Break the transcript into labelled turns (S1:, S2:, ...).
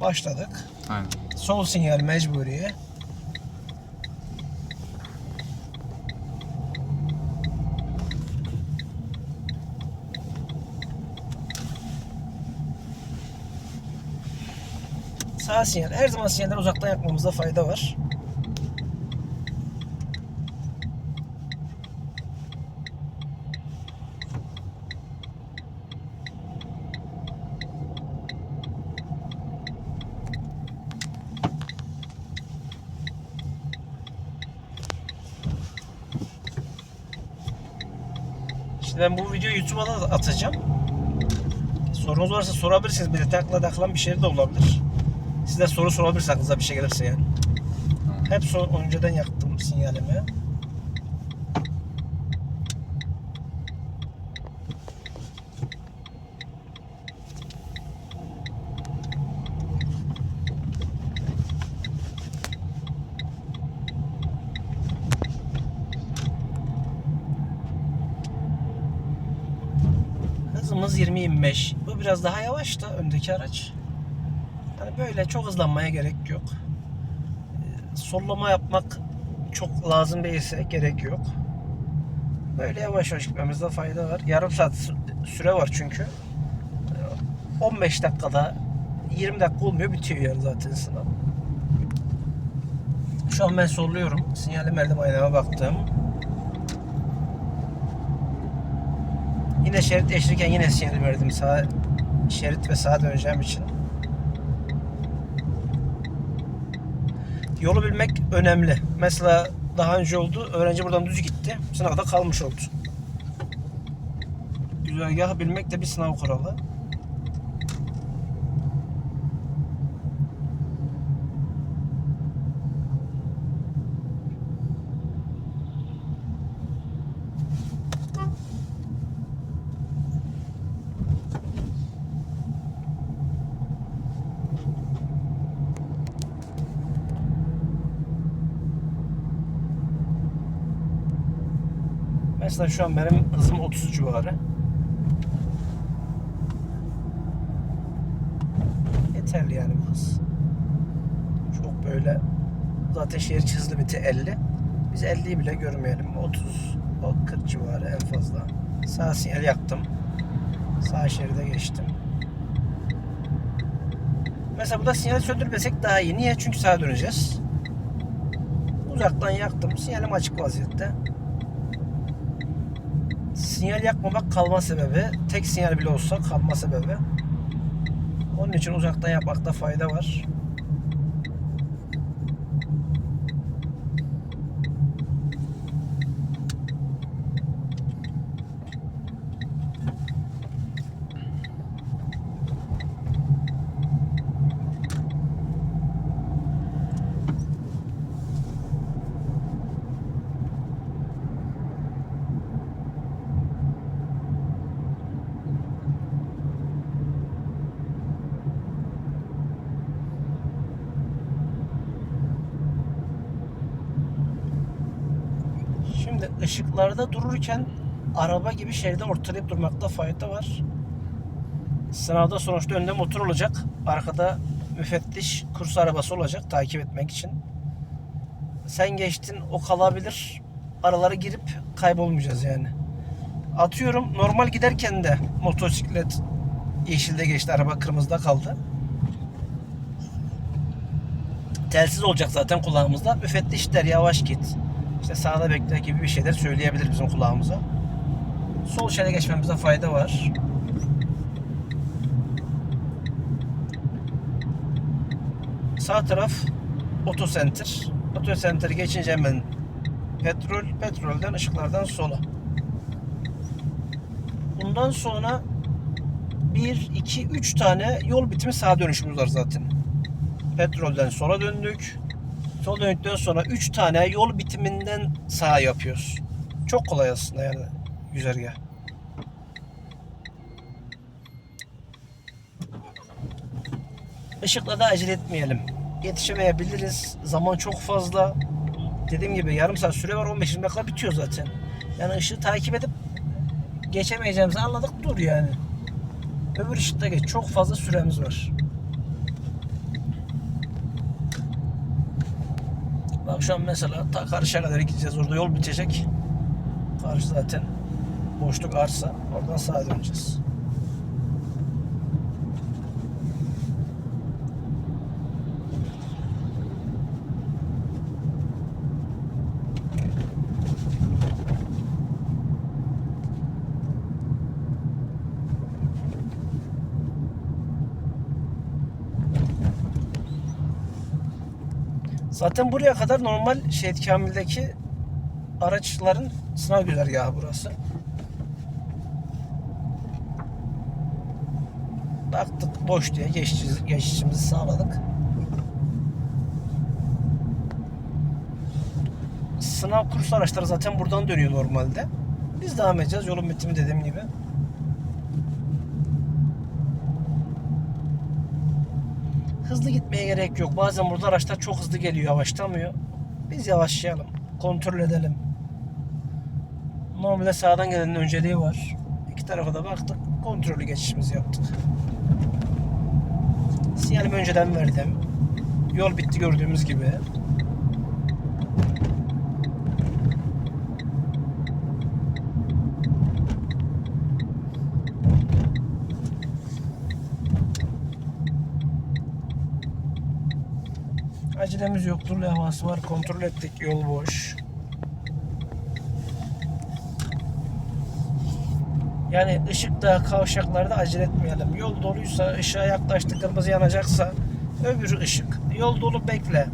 S1: Başladık.
S2: Aynen.
S1: Sol sinyal mecburi. Sağ sinyal. Her zaman sinyaller uzaktan yakmamızda fayda var. İşte ben bu videoyu YouTube'a da atacağım. Sorunuz varsa sorabilirsiniz. Bir de takla takılan bir şey de olabilir. Siz de soru sorabilirsiniz aklınıza bir şey gelirse yani. Hep son, önceden yaktım sinyalimi. Hızımız 20-25. Bu biraz daha yavaş da öndeki araç. Yani böyle çok hızlanmaya gerek yok sollama yapmak çok lazım değilse gerek yok. Böyle yavaş yavaş gitmemizde fayda var. Yarım saat sü- süre var çünkü. Ee, 15 dakikada 20 dakika olmuyor bitiyor yani zaten sınav. Şu an ben solluyorum. Sinyali verdim aynama baktım. Yine şerit değiştirirken yine sinyal verdim. Sağ şerit ve sağa döneceğim için. Yolu bilmek önemli. Mesela daha önce oldu. Öğrenci buradan düz gitti. Sınavda kalmış oldu. Güzergahı bilmek de bir sınav kuralı. Mesela şu an benim hızım 30 civarı. Yeterli yani bu hız. Çok böyle zaten şehir hız limiti 50. Biz 50'yi bile görmeyelim. 30 o 40 civarı en fazla. Sağ sinyal yaktım. Sağ şeride geçtim. Mesela burada sinyali söndürmesek daha iyi. Niye? Çünkü sağa döneceğiz. Uzaktan yaktım. Sinyalim açık vaziyette. Sinyal yakmamak kalma sebebi. Tek sinyal bile olsa kalma sebebi. Onun için uzaktan yapmakta fayda var. Şimdi ışıklarda dururken araba gibi şeride ortalayıp durmakta fayda var. Sınavda sonuçta önde motor olacak. Arkada müfettiş kurs arabası olacak takip etmek için. Sen geçtin o kalabilir. Aralara girip kaybolmayacağız yani. Atıyorum normal giderken de motosiklet yeşilde geçti araba kırmızıda kaldı. Telsiz olacak zaten kulağımızda. Müfettiş der yavaş git. İşte sağda bekle gibi bir şeyler söyleyebilir bizim kulağımıza. Sol şeride geçmemize fayda var. Sağ taraf. Auto Center geçince hemen petrol, petrolden ışıklardan sola. Bundan sonra 1, 2, 3 tane yol bitimi sağa dönüşümüz var zaten. Petrolden sola döndük. Sol döndükten sonra 3 tane yol bitiminden sağa yapıyoruz. Çok kolay aslında yani güzergah. Işıkla da acele etmeyelim. Yetişemeyebiliriz. Zaman çok fazla. Dediğim gibi yarım saat süre var 15 dakika bitiyor zaten. Yani ışığı takip edip geçemeyeceğimizi anladık dur yani. Öbür ışıkta geç. Çok fazla süremiz var. An mesela ta karşıya kadar gideceğiz. Orada yol bitecek. Karşı zaten boşluk arsa. Oradan sağa döneceğiz. Zaten buraya kadar normal Şehit Kamil'deki araçların sınav güzergahı burası. Baktık boş diye geçişimizi, geçişimizi sağladık. Sınav kurs araçları zaten buradan dönüyor normalde. Biz devam edeceğiz yolun bitimi dediğim gibi. Hızlı gitmeye gerek yok. Bazen burada araçlar çok hızlı geliyor, yavaşlamıyor. Biz yavaşlayalım, kontrol edelim. Normalde sağdan gelenin önceliği var. İki tarafa da baktık, kontrollü geçişimizi yaptık. Sinyalimi önceden verdim. Yol bitti gördüğümüz gibi. Acelemiz yoktur. Levhası var. Kontrol ettik. Yol boş. Yani ışıkta, kavşaklarda acele etmeyelim. Yol doluysa, ışığa yaklaştı, kırmızı yanacaksa öbürü ışık. Yol dolu bekle.